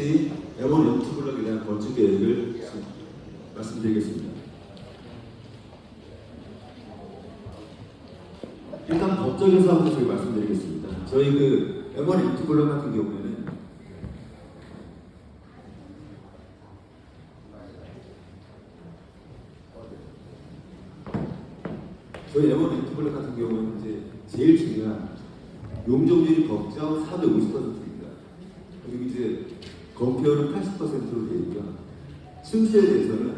같이 M1, M2 블록에 대한 건축 계획을 말씀드리겠습니다. 일단 법적인 사항부터 저희 말씀드리겠습니다. 저희 그 M1, M2 블록 같은 경우에는 저희 M1, M2 블록 같은 경우에는 이제 제일 중요한 용적률이 법정 450%입니다. 건폐율은 80%로 되어 있고요. 층수에 대해서는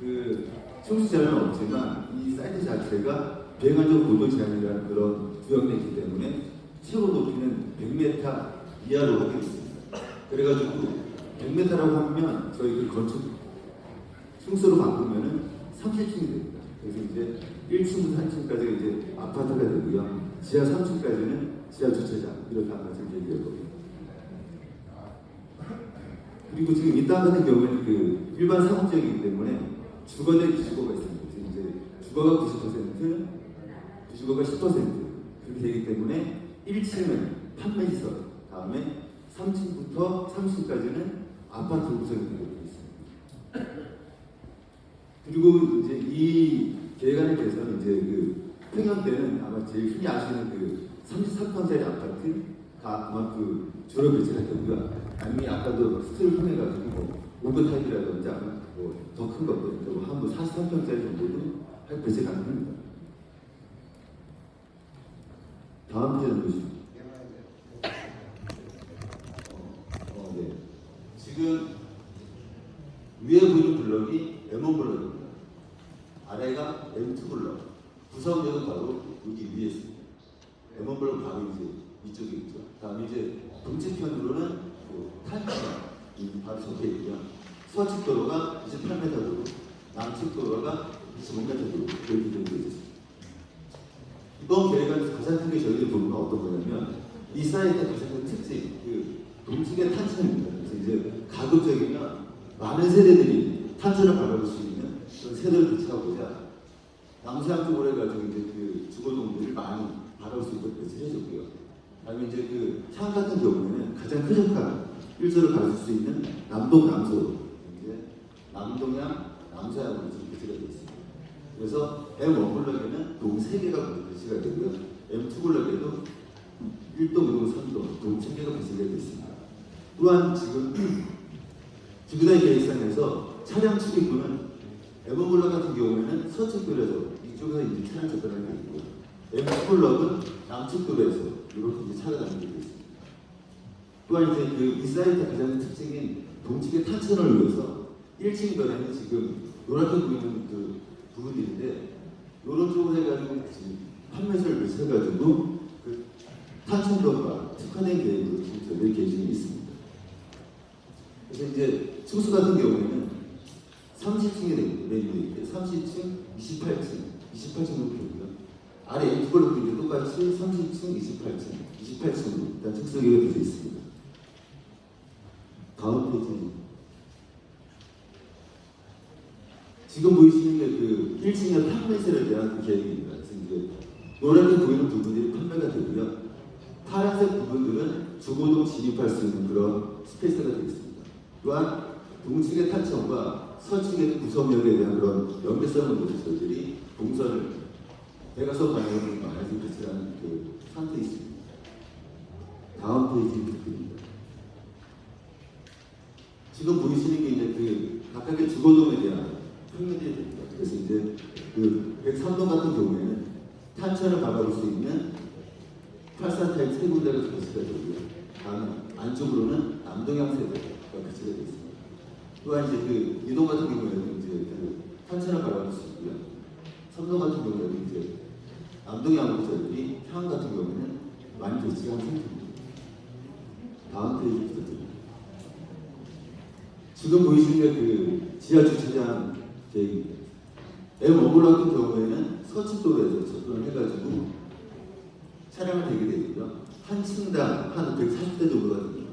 그 층수제한은 없지만 이 사이트 자체가 비행안전 고도 제한이라는 그런 구역에 있기 때문에 최고 높이는 100m 이하로 하게 있습니다. 그래가지고 100m라고 하면 저희 그 건축 층수로 바꾸면은 30층이 됩니다. 그래서 이제 1층부터 3층까지가 이제 아파트가 되고요. 지하 3층까지는 지하 주차장 이렇게 말씀드릴 거고요. 그리고 지금 이땅 같은 경우에는 그 일반 상업지역이기 때문에 주거대 비주거가 있습니다. 이제 주거가 90%, 비주거가 10% 그렇게 되기 때문에 1층은 판매시설, 다음에 3층부터 30층까지는 아파트 구성이 되어 있습니다. 그리고 이제 이 계획안에 대해서는 이제 그 평양 때는 아마 제일 흔히 아시는 그 33평짜리 아파트가 아마 그 주로 배치가 되고요. 아니면 아까도 스틸을 통해가지고 뭐 오버타입이라든지 아마 뭐더 큰 것들, 뭐 한뭐 43평짜리 정도도 할 배치 가능합니다. 다음 페이지 보시죠. 어, 네. 지금 위에 보이는 블럭이 M1 블럭입니다. 아래가 M2 블럭. 구성력은 바로 여기 위에 있습니다. M1 블럭 바로 이제 이쪽에 있죠. 다음에 이제 동측편으로는 뭐 탄천 이 바로 적혀 있고요. 서측 도로가 28m 도로, 남측 도로가 25m 도로 이렇게 되어 있습니다. 이번 계획안에서 가장 큰 게 저희들이 보는 건 어떤 거냐면 이 사이트의 가장 큰 특징, 그 동측의 탄천입니다. 그래서 이제 가급적이면 많은 세대들이 탄천을 바라볼 수 있는 그런 세대를 구축하고자 남서양 쪽으로 해가지고 이제 그 주거동들을 많이 바라볼 수 있도록 해줬고요. 다음에 이제 그향 같은 경우에는 가장 쾌적한 일조를 가질 수 있는 남동 남서로 이제 남동향 남서향으로 지금 배치가 되어 있습니다. 그래서 M1 블럭에는 동 3개가 배치가 되고요. M2 블럭에도 1동, 2동, 3동 동 3개가 배치가 되어 있습니다. 또한 지금 기부다의 계획상에서 차량 출입구는 M1 블럭 같은 경우에는 서측 도로에서 이쪽에서 이제 차량 접근하게 되어 있고 M2 블럭은 남측 도로에서 이렇게 이제 차가 다니게 되어 있습니다. 또한 이제 그 이 사이트 가장 큰 특징인 동측의 탄천을 위해서 1층 변에는 지금 노랗게 보이는 그 부분들인데 이런 쪽으로 해가지고 지금 판매소를 배치해가지고 그 탄천도가 특화된 계획으로 지금 저희들 계획이 있습니다. 그래서 이제 층수 같은 경우에는 30층이 내리고 있고 30층, 28층, 28층으로 되고요. 아래 F블록도 이제 똑같이 30층, 28층, 28층으로 일단 특수기가 되어 있습니다. 다음 페이지. 지금 보이시는 게그 1층의 판매세를 대한 그 계획입니다. 그래서 이제 노랗게 보이는 부분들이 판매가 되고요. 파란색 부분들은 주거동 진입할 수 있는 그런 스페이스가 되어 있습니다. 또한 동측의 탄천과 서측의 구성력에 대한 그런 연계성을 모두 저희들이 동선을 대가서 방향으로 많이 배치하는 그 상태에 있습니다. 다음 페이지 부탁드립니다. 지금 보이시는 게 이제 그 각각의 주거동에 대한 평면들이 됩니다. 그래서 이제 그 103동 같은 경우에는 탄천을 바라볼 수 있는 84타입 세 군데가 배치가 되고요. 다음 안쪽으로는 남동향 세대가 배치가 되어 있습니다. 또한 이제 그 이동 같은 경우에는 이제 그 탄천을 바라볼 수 있고요. 삼동 같은 경우에는 이제 남동향으로 저희들이 향 같은 경우에는 많이 배치가 한 상태 페이지 부탁드립니다. 지금 보이시는 게 그 지하 주차장 계획입니다. M5블 같은 경우에는 서측도로에서 접근을 해가지고 차량을 대게 되고요. 한 층당 한 140대 정도가 됩니다.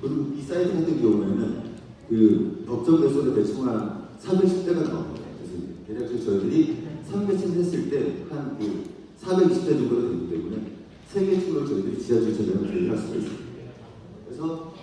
그리고 이 사이트 같은 경우에는 그 법정 배수로 대충 한 310대가 나옵니다. 그래서 대략적으로 저희들이 300층 했을 때 한 그 420대 정도가 되기 때문에 3개 층으로 저희들이 지하 주차장을 계획할 수가 있습니다. 그래서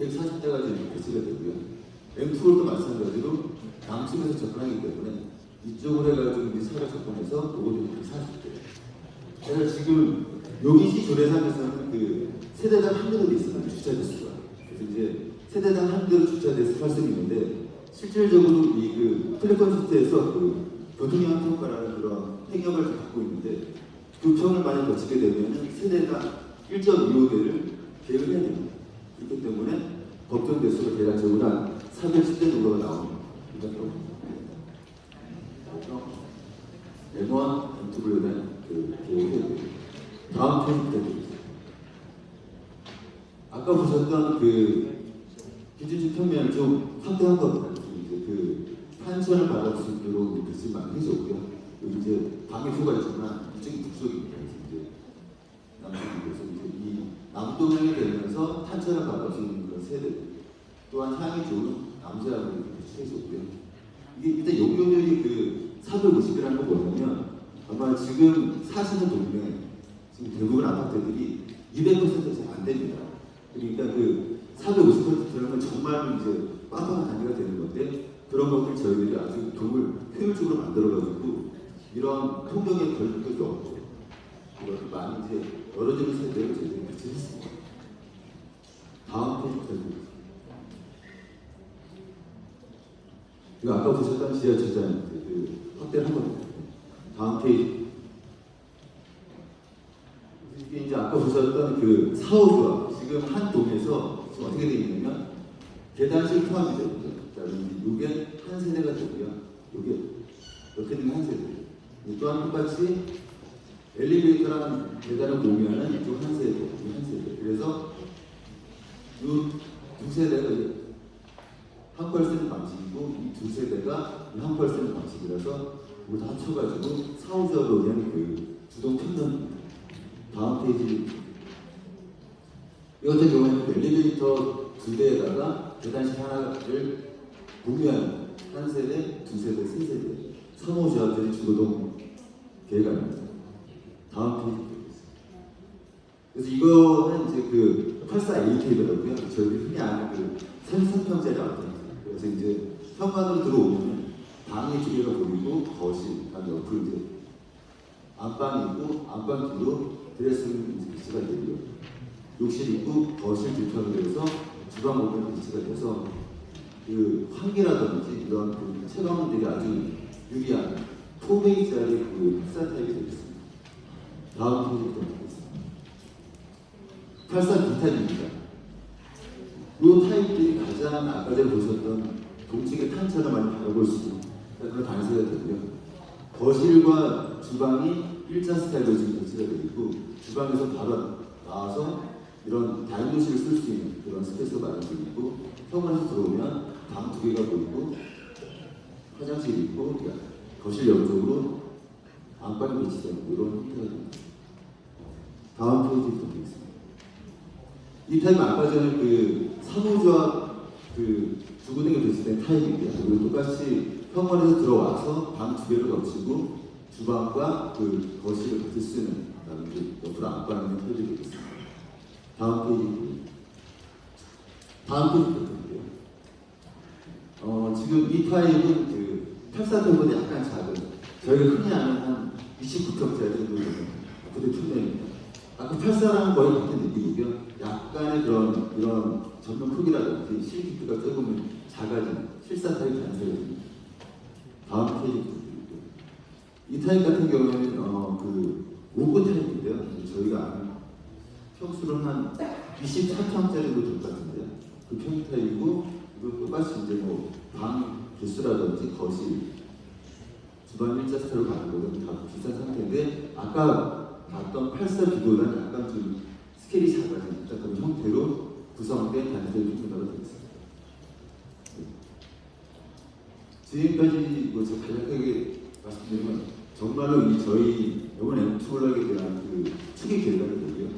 140대가 지금 배치가 되고요. M2도 마찬가지로 남쪽에서 접근하기 때문에 이쪽으로 해가지고 차가 접근해서 요거도 140대. 그래서 지금 여기시 조례상에서는 그 세대당 한 대로 돼 있어요. 주차 대수가. 그래서 이제 세대당 한 대로 주차 대수 할수 있는데 실질적으로 이그 텔레콤 시트에서 그 교통량 평가라는 그런 행역을 갖고 있는데 교통을 많이 거치게 되면 세대당 1.25대를 해야 됩니다. 그렇기 때문에 법정 대수가 대략적으로 한 410대 정도가 나옵니다. 그러니까 M1, M2에 대한 그 돼요. 다음 페이지 드리겠습니다. 아까 보셨던 그 기준식 평면을 좀 확대한 겁니다. 이제 그 판천을 받아줄 수 있도록 글씨 많이 해줬고요. 이제 방해소가 있지만 이쪽이 북쪽입니다. 그래서 이제 남쪽에서 이제 이 남동향이 수 있는 그런 세대 또한 향이 좋은 남자를 해줬고요. 이게 일단 용적률이 그 450이라는 거 뭐냐면 아마 지금 사시는 동네 지금 대부분 아파트들이 200%잘 안 됩니다. 그러니까 그450% 들어가면 정말 이제 빵빵한 단위가 되는 건데 그런 것들 저희들이 아주 도움을 효율적으로 만들어가지고 이런 걸릴 적이 없고 이것을 많이 이제 열어주는 세대를 저희들이 같이 했습니다. 다음 부탁드립니다. 이거 아까 보셨던 지하 주차장 그 확대를 한 겁니다. 다음 페이지. 이게 이제 아까 보셨던 그 사오주와 지금 한 동에서 지금 어떻게 되어 있냐면 계단식 포함이 되고요. 자, 이게 한 세대가 되고요. 이게 이렇게 되면 한 세대. 이 또한 똑같이 엘리베이터랑 계단을 공유하는 이쪽 한 세대, 이한 세대. 그래서 이 두 세대가 한펄 쓰는 방식이고 이 두 세대가 한펄 쓰는 방식이라서 다 합쳐가지고 사오주하고 그냥 그 주동 평면 다음 페이지 이 같은 경우에는 엘리베이터 두 대에다가 계단식 하나를 공유하는 한 세대, 두 세대, 세 세대 3호 조합들이 주거동 계획안입니다. 다음 페이지 보겠습니다. 그래서 이거는 이제 그 84AK더라고요. 저희가 흔히 아는 그 33평짜리 아파트입니다. 그래서 이제 현관으로 들어오면 방의 두 개가 보이고 거실, 그다음에 옆으로 이제 안방이 있고 안방 뒤로 드레스룸 이제 위치가 되고요. 욕실 있고 거실 뒤편으로 해서 주방 공간 위치가 돼서 그 환기라든지 이런 그 체감들이 아주 유리한 토베이짜리 그 흡사 타입이 되겠습니다. 다음 페이지부터 보겠습니다. 83 B타입입니다. 이 타입들이 가장 아까 전에 보셨던 동층의 탄차를 많이 바라볼 수 있는 그런 단세가 되고요. 거실과 주방이 일자 스타일로 지금 배치가 되어 있고 주방에서 바로 나와서 이런 다용도실을 쓸 수 있는 그런 스페이스가 마련되어 있고 현관에서 들어오면 방 두 개가 보이고 화장실이 있고 거실 옆쪽으로 안방이 배치되어 있고 이런 형태가 됩니다. 다음 페이지 부탁드리겠습니다. 이 타입은 아까 전에 그 사무조합 그 주거등에 배치된 타입인데요. 그리고 똑같이 현관에서 들어와서 방 두 개를 거치고 주방과 그 거실을 같이 쓰는 옆으로 안방을 펴드리겠습니다. 다음 페이지. 다음 페이지 부탁드릴게요. 어, 지금 이 타입은 그 84톤보다 약간 작은 저희가 흔히 아는 한 29평짜리 정도 되는 아파트 평면입니다. 아까 84랑 거의 같은 느낌이고요. 약간의 그런 이런 전면 크기라든지 실기가 조금 작아진 실사 타입 단세입니다. 다음 페이지. 이 타입 같은 경우에는 어, 그 오고 타입인데요. 저희가 평수는 한 24평짜리 정도 될것 같은데요. 그평 타입이고 이거 똑같이 이제 뭐방 개수라든지 거실 주방 일자 스타일로 가는 거는 다 비슷한 상태인데 아까 84 비교는 약간 좀 스케일이 작아진 그런 형태로 구성된 단체를 조금 되겠습니다. 지금까지 뭐 제가 간략하게 말씀드리면 정말로 이 저희 이번 엠투블락에 대한 그 초기 결과를 보고요.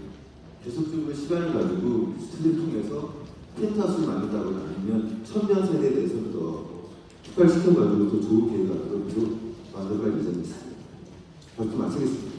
계속적으로 시간을 가지고 스튜디오를 통해서 펜트하우스를 만든다거나 아니면 천변 세대에 대해서부터 특발시켜가지고 더 좋은 계획을 만들어갈 예정이 있습니다. 발표 마치겠습니다.